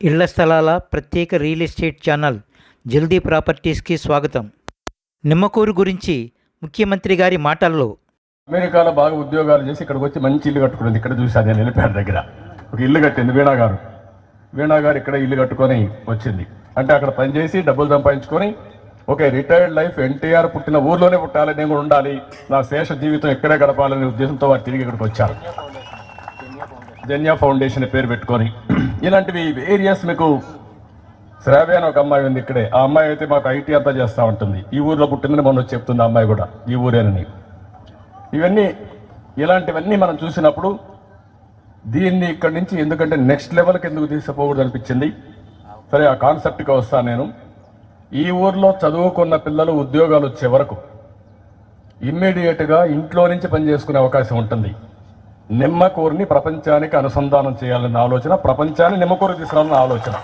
ఇళ్ళ స్థలాల ప్రత్యేక రియల్ ఎస్టేట్ ఛానల్ జల్దీ ప్రాపర్టీస్కి స్వాగతం. నిమ్మకూరు గురించి ముఖ్యమంత్రి గారి మాటల్లో. అమెరికాలో బాగా ఉద్యోగాలు చేసి ఇక్కడికి వచ్చి మంచి ఇల్లు కట్టుకున్నది ఇక్కడ చూసి నేను నిలిపాడు దగ్గర. ఒక ఇల్లు కట్టింది వీణా గారు. వీణా గారు ఇక్కడ ఇల్లు కట్టుకొని వచ్చింది. అంటే అక్కడ పనిచేసి డబ్బులు సంపాదించుకొని ఓకే రిటైర్డ్ లైఫ్ ఎన్టీఆర్ పుట్టిన ఊర్లోనే పుట్టాలి నేను కూడా ఉండాలి నా శేష జీవితం ఎక్కడే గడపాలనే ఉద్దేశంతో వారు తిరిగి ఇక్కడికి వచ్చారు. జన్యా ఫౌండేషన్ పేరు పెట్టుకొని. ఇలాంటివి ఏరియాస్ మీకు శ్రావ్య అని ఒక అమ్మాయి ఉంది ఇక్కడే. ఆ అమ్మాయి అయితే మాకు ఐటీ అంతా చేస్తూ ఉంటుంది. ఈ ఊర్లో పుట్టిందని మొన్న వచ్చి చెప్తుంది ఆ అమ్మాయి కూడా. ఈ ఊరేనని. ఇవన్నీ ఇలాంటివన్నీ మనం చూసినప్పుడు దీన్ని ఇక్కడి నుంచి ఎందుకంటే నెక్స్ట్ లెవెల్కి ఎందుకు తీసుకుపోకూడదు అనిపించింది. సరే ఆ కాన్సెప్ట్కి వస్తాను నేను. ఈ ఊర్లో చదువుకున్న పిల్లలు ఉద్యోగాలు వచ్చే వరకు ఇమ్మీడియట్గా ఇంట్లో నుంచి పనిచేసుకునే అవకాశం ఉంటుంది. నిమ్మకూరుని ప్రపంచానికి అనుసంధానం చేయాలన్న ఆలోచన ప్రపంచాన్ని నిమ్మకూరు తీసుకురావాలన్న ఆలోచన.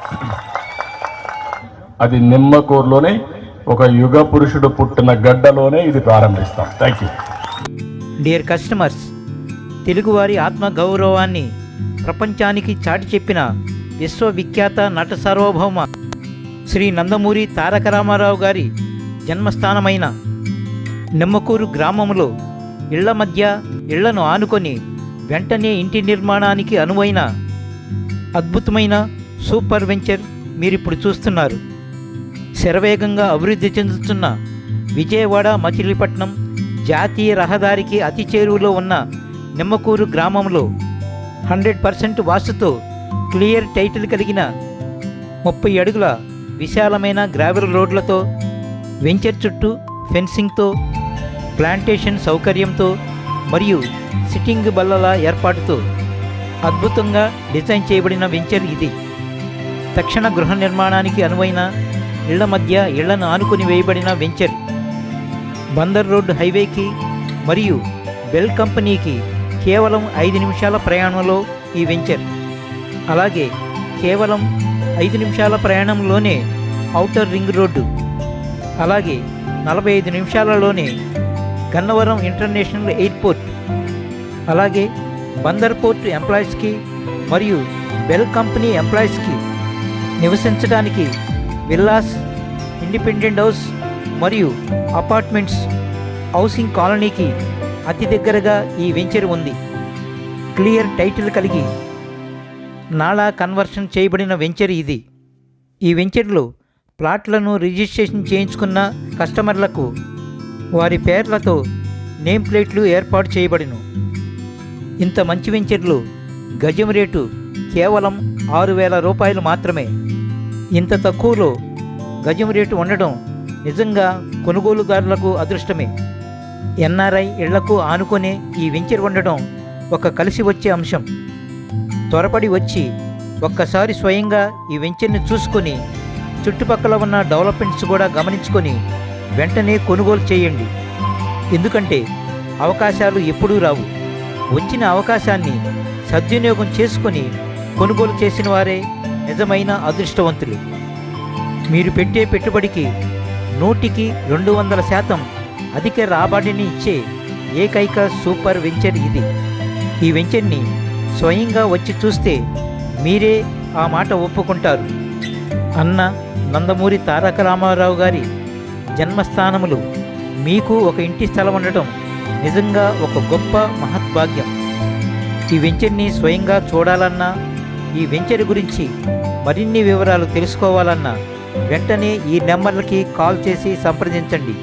అది నిమ్మకూరులోనే ఒక యుగ పురుషుడు పుట్టిన గడ్డలోనే ఇది ప్రారంభిస్తాం. థ్యాంక్ యూ డియర్ కస్టమర్స్ తెలుగువారి ఆత్మ గౌరవాన్ని ప్రపంచానికి చాటి చెప్పిన విశ్వవిఖ్యాత నట సార్వభౌమ శ్రీ నందమూరి తారక రామారావు గారి జన్మస్థానమైన నిమ్మకూరు గ్రామంలో ఇళ్ళ మధ్య ఇళ్ళను ఆనుకొని వెంటనే ఇంటి నిర్మాణానికి అనువైన అద్భుతమైన సూపర్ వెంచర్ మీరిప్పుడు చూస్తున్నారు. శరవేగంగా అభివృద్ధి చెందుతున్న విజయవాడ మచిలీపట్నం జాతీయ రహదారికి అతి చేరువలో ఉన్న నిమ్మకూరు గ్రామంలో హండ్రెడ్ పర్సెంట్ వాస్తుతో క్లియర్ టైటిల్ కలిగిన ముప్పై అడుగుల విశాలమైన గ్రావెల్ రోడ్లతో వెంచర్ చుట్టూ ఫెన్సింగ్తో ప్లాంటేషన్ సౌకర్యంతో మరియు సిట్టింగ్ బల్లల ఏర్పాటుతో అద్భుతంగా డిజైన్ చేయబడిన వెంచర్ ఇది. తక్షణ గృహ నిర్మాణానికి అనువైన ఇళ్ళ మధ్య ఇళ్ళను ఆనుకుని వేయబడిన వెంచర్. బందర్ రోడ్ హైవేకి మరియు బెల్ కంపెనీకి కేవలం ఐదు నిమిషాల ప్రయాణంలో ఈ వెంచర్. అలాగే కేవలం ఐదు నిమిషాల ప్రయాణంలోనే ఔటర్ రింగ్ రోడ్డు. అలాగే నలభై ఐదు నిమిషాలలోనే గన్నవరం ఇంటర్నేషనల్ ఎయిర్పోర్ట్. అలాగే బందర్ పోర్ట్ ఎంప్లాయీస్కి మరియు బెల్ కంపెనీ ఎంప్లాయీస్కి నివసించడానికి విల్లాస్ ఇండిపెండెంట్ హౌస్ మరియు అపార్ట్మెంట్స్ హౌసింగ్ కాలనీకి అతి దగ్గరగా ఈ వెంచర్ ఉంది. క్లియర్ టైటిల్ కలిగి నాలా కన్వర్షన్ చేయబడిన వెంచర్ ఇది. ఈ వెంచర్లో ప్లాట్లను రిజిస్ట్రేషన్ చేయించుకున్న కస్టమర్లకు వారి పేర్లతో నేమ్ ప్లేట్లు ఏర్పాటు చేయబడిను. ఇంత మంచి వెంచర్లు గజం రేటు కేవలం ఆరు వేల రూపాయలు మాత్రమే. ఇంత తక్కువలో గజం రేటు ఉండడం నిజంగా కొనుగోలుదారులకు అదృష్టమే. ఎన్ఆర్ఐ ఇళ్ళకు ఆనుకునే ఈ వెంచర్ ఉండడం ఒక కలిసి వచ్చే అంశం. త్వరపడి వచ్చి ఒక్కసారి స్వయంగా ఈ వెంచర్ని చూసుకొని చుట్టుపక్కల ఉన్న డెవలప్మెంట్స్ కూడా గమనించుకొని వెంటనే కొనుగోలు చేయండి. ఎందుకంటే అవకాశాలు ఎప్పుడూ రావు. వచ్చిన అవకాశాన్ని సద్వినియోగం చేసుకొని కొనుగోలు చేసిన వారే నిజమైన అదృష్టవంతులు. మీరు పెట్టే పెట్టుబడికి నూటికి రెండు వందల శాతం అధిక రాబడిని ఇచ్చే ఏకైక సూపర్ వెంచర్ ఇది. ఈ వెంచర్ని స్వయంగా వచ్చి చూస్తే మీరే ఆ మాట ఒప్పుకుంటారు. అన్న నందమూరి తారక రామారావు గారి జన్మస్థానములు. మీకు ఒక ఇంటి స్థలం ఉండటం నిజంగా ఒక గొప్ప మహద్భాగ్యం. ఈ వెంచర్ని స్వయంగా చూడాలన్నా ఈ వెంచర్ గురించి మరిన్ని వివరాలు తెలుసుకోవాలన్నా వెంటనే ఈ నెంబర్లకి కాల్ చేసి సంప్రదించండి.